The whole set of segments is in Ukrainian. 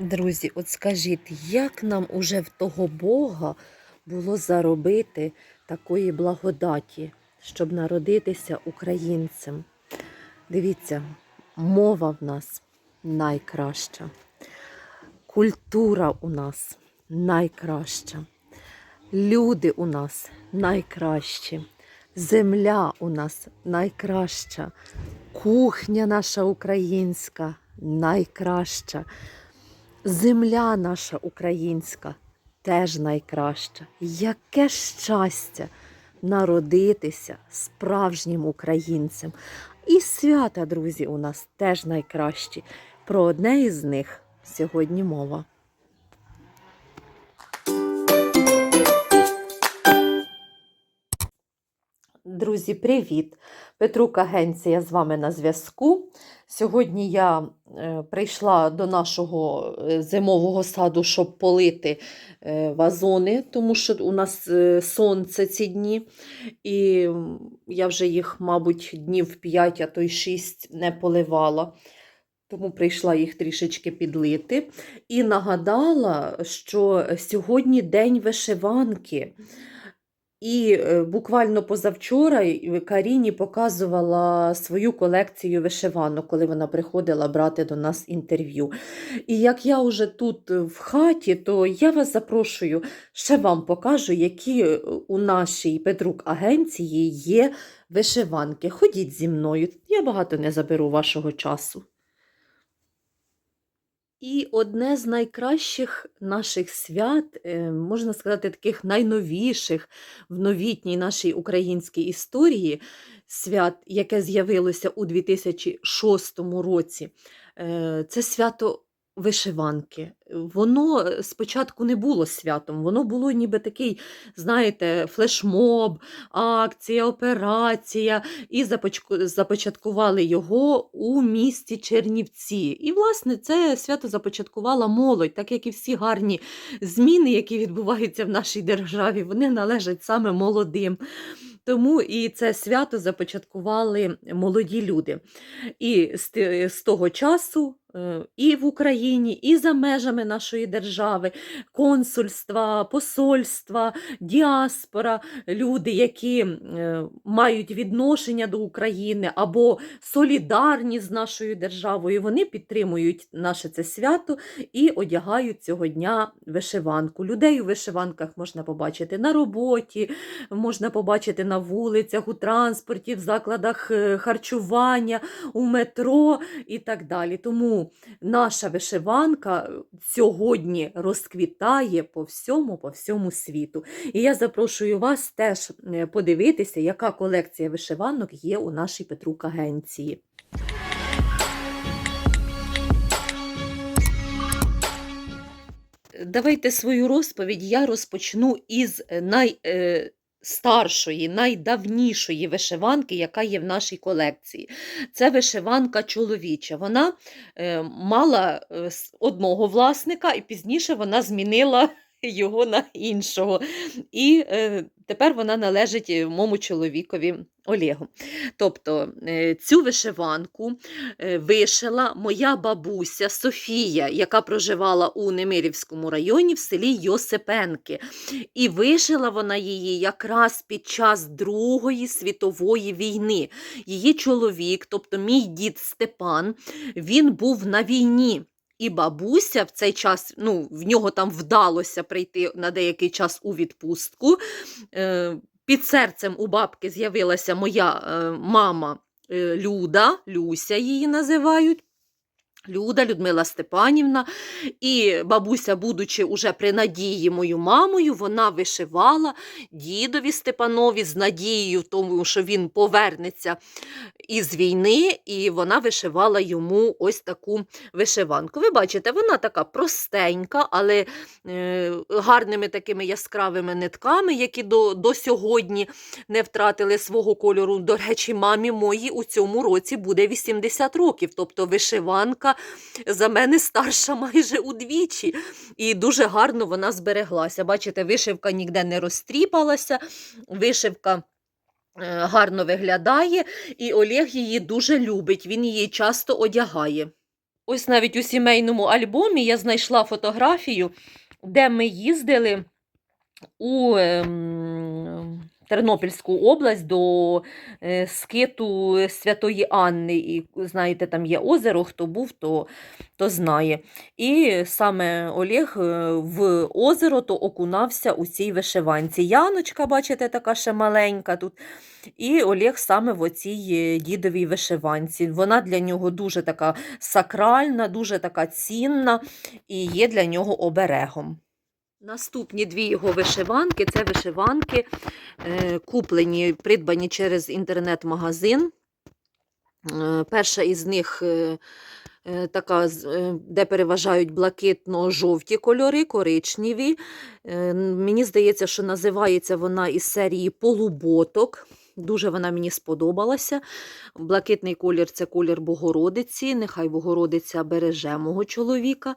Друзі, от скажіть, як нам уже в того Бога було заробити такої благодаті, щоб народитися українцем? Дивіться, мова в нас найкраща, культура у нас найкраща, люди у нас найкращі, земля у нас найкраща, кухня наша українська найкраща. Земля наша українська теж найкраща. Яке щастя народитися справжнім українцем. І свята, друзі, у нас теж найкращі. Про одне із них сьогодні мова. Друзі, привіт! Петрук Агенція з вами на зв'язку. Сьогодні я е, прийшла до нашого е, зимового саду, щоб полити е, вазони, тому що у нас сонце ці дні. І я вже їх, мабуть, днів 5, а то й 6 не поливала. Тому прийшла їх трішечки підлити. І нагадала, що сьогодні день вишиванки. І е, буквально позавчора Каріні показувала свою колекцію вишиванок, коли вона приходила брати до нас інтерв'ю. І як я вже тут е, в хаті, то я вас запрошую, ще вам покажу, які е, у нашій Петрук агенції є вишиванки. Ходіть зі мною, я багато не заберу вашого часу. І одне з найкращих наших свят, е, можна сказати, таких найновіших в новітній нашій українській історії, свят, яке з'явилося у 2006 році, е, це свято вишиванки. Воно е, спочатку не було святом, воно було ніби такий, знаєте, флешмоб, акція, операція, і започаткували його у місті Чернівці. І, власне, це свято започаткувала молодь, так як і всі гарні зміни, які відбуваються в нашій державі, вони належать саме молодим. Тому і це свято започаткували молоді люди. І з, того часу і в Україні, і за межами нашої держави, консульства, посольства, діаспора, люди, які е, мають відношення до України або солідарні з нашою державою, вони підтримують наше це свято і одягають цього дня вишиванку. Людей у вишиванках можна побачити на роботі, можна побачити на вулицях, у транспорті, в закладах е, харчування, у метро і так далі. Тому наша вишиванка сьогодні розквітає по всьому, по всьому світу. І я запрошую вас теж е, подивитися, яка колекція вишиванок є у нашій Петрук агенції. Давайте свою розповідь я розпочну із най, старшої, найдавнішої вишиванки, яка є в нашій колекції. Це вишиванка чоловіча. Вона е, мала е, одного власника, і пізніше вона змінила його на іншого. І е, тепер вона належить е, моєму чоловікові Олегу. Тобто е, цю вишиванку е, вишила моя бабуся Софія, яка проживала у Немирівському районі в селі Йосипенки. І вишила вона її якраз під час Другої світової війни. Її чоловік, тобто мій дід Степан, він був на війні. І бабуся в цей час, ну, в нього там вдалося прийти на деякий час у відпустку. Е, під серцем у бабки з'явилася моя е, мама е, Люда, Люся її називають. Люда, Людмила Степанівна, і бабуся, будучи уже при надії мою мамою, вона вишивала дідові Степанові з надією, тому, що він повернеться із війни, і вона вишивала йому ось таку вишиванку. Ви бачите, вона така простенька, але е, гарними такими яскравими нитками, які до, до сьогодні не втратили свого кольору. До речі, мамі моїй у цьому році буде 80 років. Тобто вишиванка за мене старша майже удвічі. І дуже гарно вона збереглася. Бачите, вишивка ніде не розтріпалася, вишивка. е, Гарно виглядає, і Олег її дуже любить, він її часто одягає. Ось навіть у сімейному альбомі я знайшла фотографію, де ми їздили у ем, Тернопільську область до е, скиту Святої Анни. І знаєте, там є озеро, хто був, то, то знає. І саме Олег е, в озеро то окунався у цій вишиванці. Яночка, бачите, така ще маленька тут. І Олег саме в оцій е, дідовій вишиванці. Вона для нього дуже така сакральна, дуже така цінна і є для нього оберегом. Наступні дві його вишиванки це вишиванки, е, куплені, придбані через інтернет-магазин. Е, Перша із них е, така, де переважають блакитно-жовті кольори, коричневі. Мені здається, що називається вона із серії полуботок. Дуже вона мені сподобалася. Блакитний колір це колір Богородиці. Нехай Богородиця береже мого чоловіка.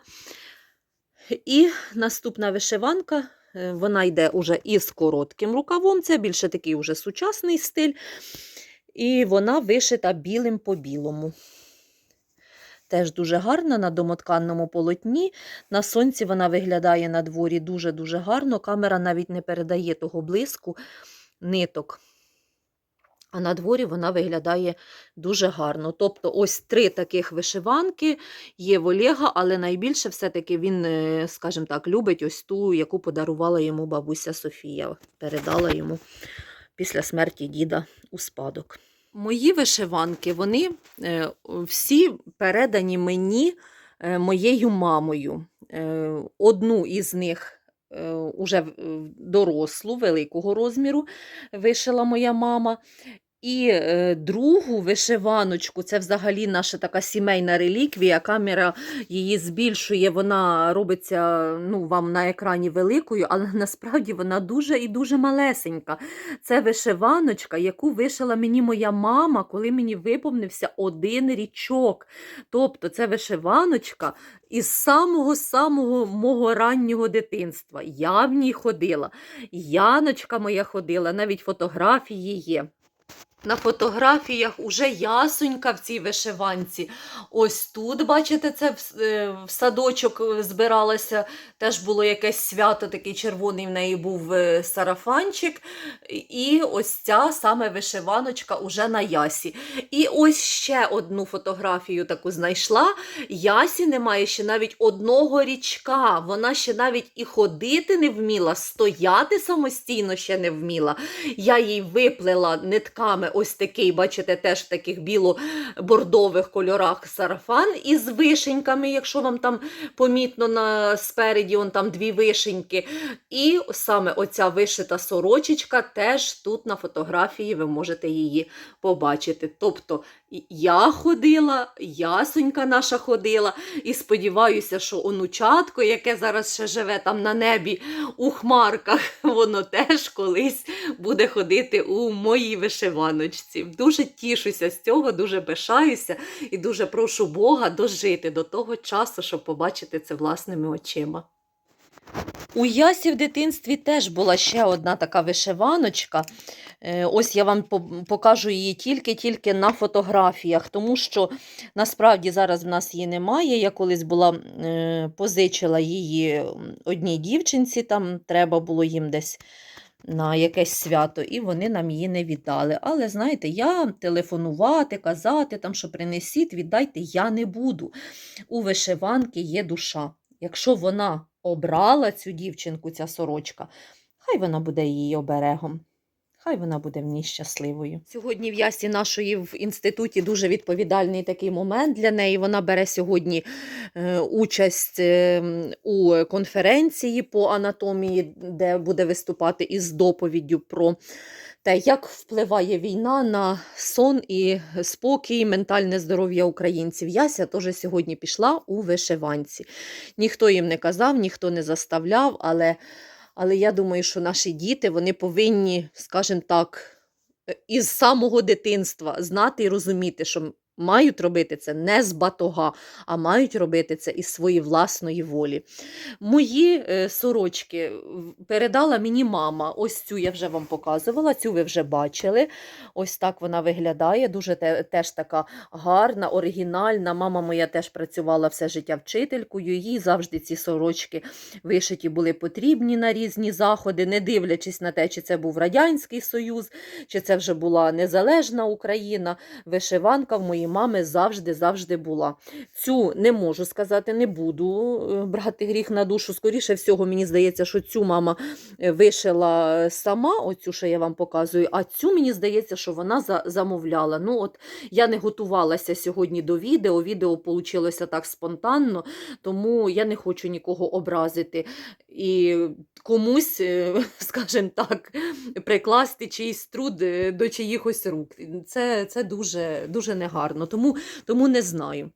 І наступна вишиванка, е, вона йде уже із коротким рукавом, це більше такий уже сучасний стиль. І вона вишита білим по білому. Теж дуже гарна на домотканному полотні. На сонці вона виглядає на дворі дуже-дуже гарно. Камера навіть не передає того блиску ниток. А на дворі вона виглядає дуже гарно. Тобто, ось три таких вишиванки є в Олега, але найбільше все-таки він, е, скажімо так, любить ось ту, яку подарувала йому бабуся Софія. Передала йому після смерті діда у спадок. Мої вишиванки, вони е, всі передані мені е, моєю мамою. Одну із них уже в- в- дорослу, великого розміру, вишила моя мама. І е, другу вишиваночку, це взагалі наша така сімейна реліквія. Камера її збільшує, вона робиться ну, вам на екрані великою, але насправді вона дуже і дуже малесенька. Це вишиваночка, яку вишила мені моя мама, коли мені виповнився один річок. Тобто це вишиваночка із самого-самого мого раннього дитинства. Я в ній ходила. Яночка моя ходила, навіть фотографії є. На фотографіях уже ясунька в цій вишиванці. Ось тут, бачите, це в, е, садочок е, збиралася. Теж було якесь свято, такий червоний в неї був е, сарафанчик. І ось ця саме вишиваночка уже на ясі. І ось ще одну фотографію таку знайшла. Ясі немає ще навіть одного річка. Вона ще навіть і ходити не вміла, стояти самостійно ще не вміла. Я їй виплела нитками ось такий, бачите, теж в таких біло-бордових кольорах сарафан із вишеньками, якщо вам там помітно на спереді, он там дві вишеньки. І саме оця вишита сорочечка теж тут на фотографії ви можете її побачити. Тобто я ходила, ясонька наша ходила, і сподіваюся, що онучатко, яке зараз ще живе там на небі у хмарках, воно теж колись буде ходити у моїй вишиваночці. Дуже тішуся з цього, дуже пишаюся і дуже прошу Бога дожити до того часу, щоб побачити це власними очима. У Ясі в дитинстві теж була ще одна така вишиваночка. Е, Ось я вам покажу її тільки-тільки на фотографіях, тому що насправді зараз в нас її немає. Я колись була е, позичила її одній дівчинці, там треба було їм десь на якесь свято, і вони нам її не віддали. Але знаєте, я телефонувати, казати, там, що принесіть, віддайте, я не буду. У вишиванки є душа. Якщо вона обрала цю дівчинку, ця сорочка, хай вона буде її оберегом. Хай вона буде в ній щасливою. Сьогодні в ясі нашої в інституті дуже відповідальний такий момент для неї. Вона бере сьогодні е, участь е, у конференції по анатомії, де буде виступати із доповіддю про те, як впливає війна на сон і спокій, ментальне здоров'я українців. Яся теж сьогодні пішла у вишиванці. Ніхто їм не казав, ніхто не заставляв, але, але я думаю, що наші діти вони повинні, скажімо так, е, із самого дитинства знати і розуміти, що мають робити це не з батога, а мають робити це із своєї власної волі. Мої е, сорочки передала мені мама. Ось цю я вже вам показувала, цю ви вже бачили. Ось так вона виглядає. Дуже те, теж така гарна, оригінальна. Мама моя теж працювала все життя вчителькою. Їй завжди ці сорочки вишиті були потрібні на різні заходи, не дивлячись на те, чи це був Радянський Союз, чи це вже була незалежна Україна. Вишиванка в моїй мами завжди завжди була. Цю не можу сказати, не буду е, брати гріх на душу. Скоріше всього, мені здається, що цю мама е, вишила сама, оцю, що я вам показую, а цю мені здається, що вона замовляла. Ну, от я не готувалася сьогодні до відео. Відео вийшло так спонтанно, тому я не хочу нікого образити. І комусь, е, скажімо так, прикласти чийсь труд е, до чиїхось рук. Це, це дуже, дуже негарно, тому, тому не знаю.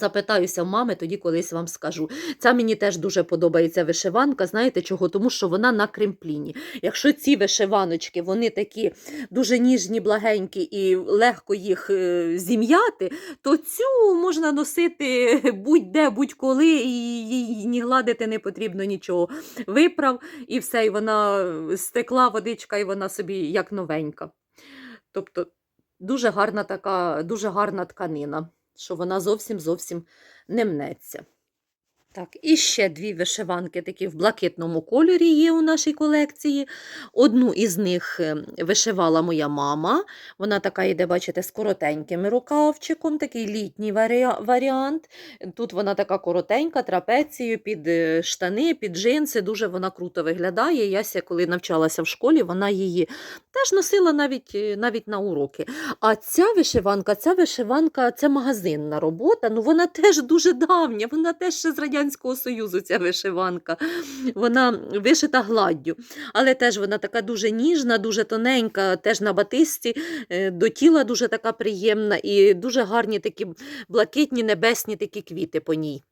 Запитаюся в мами, тоді колись вам скажу. Ця мені теж дуже подобається вишиванка. Знаєте чого? Тому що вона на кремпліні. Якщо ці вишиваночки вони такі дуже ніжні, благенькі і легко їх е, зім'яти, то цю можна носити будь-де, будь-коли, і їй ні гладити не потрібно нічого. Виправ і все, і вона стекла водичка, і вона собі як новенька. Тобто дуже гарна така, дуже гарна тканина, що вона зовсім зовсім не мнеться. Так, і ще дві вишиванки такі в блакитному кольорі є у нашій колекції. Одну із них е, вишивала моя мама. Вона така йде, бачите, з коротеньким рукавчиком, такий літній варіа- варіант. Тут вона така коротенька, трапецією під е, штани, під джинси. Дуже вона круто виглядає. Яся, коли навчалася в школі, вона її теж носила навіть, е, навіть на уроки. А ця вишиванка, ця вишиванка це магазинна робота. Ну вона теж дуже давня, вона теж ще з Радянського Союзу, ця вишиванка. Вона вишита гладдю. Але теж вона така дуже ніжна, дуже тоненька, теж на батисті, е, до тіла дуже така приємна і дуже гарні такі блакитні небесні такі квіти по ній.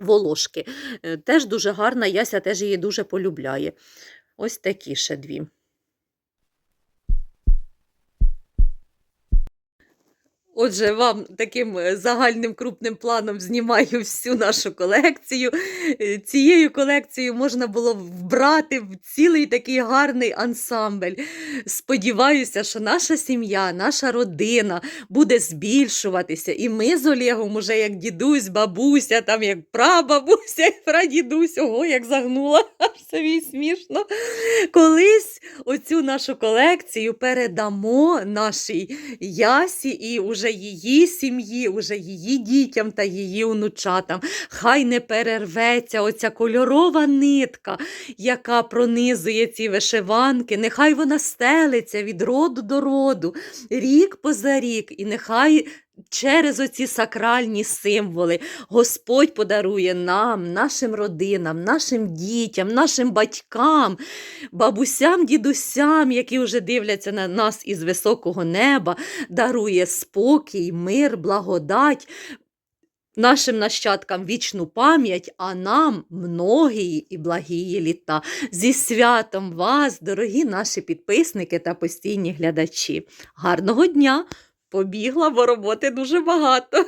Волошки. Е, Теж дуже гарна, Яся теж її дуже полюбляє. Ось такі ще дві. Отже, вам таким е, загальним крупним планом знімаю всю нашу колекцію. Е, Цією колекцією можна було вбрати в цілий такий гарний ансамбль. Сподіваюся, що наша сім'я, наша родина буде збільшуватися. І ми з Олегом уже як дідусь, бабуся, там як прабабуся, як прадідусь, ого, як загнула, аж собі смішно. Колись оцю нашу колекцію передамо нашій Ясі і уже її сім'ї, уже її дітям та її онучатам. Хай не перерветься оця кольорова нитка, яка пронизує ці вишиванки. Нехай вона стелиться від роду до роду, рік поза рік, і нехай. Через оці сакральні символи Господь подарує нам, нашим родинам, нашим дітям, нашим батькам, бабусям, дідусям, які вже дивляться на нас із високого неба, дарує спокій, мир, благодать. Нашим нащадкам вічну пам'ять, а нам многії і благії літа. Зі святом вас, дорогі наші підписники та постійні глядачі. Гарного дня! Побігла, бо роботи дуже багато.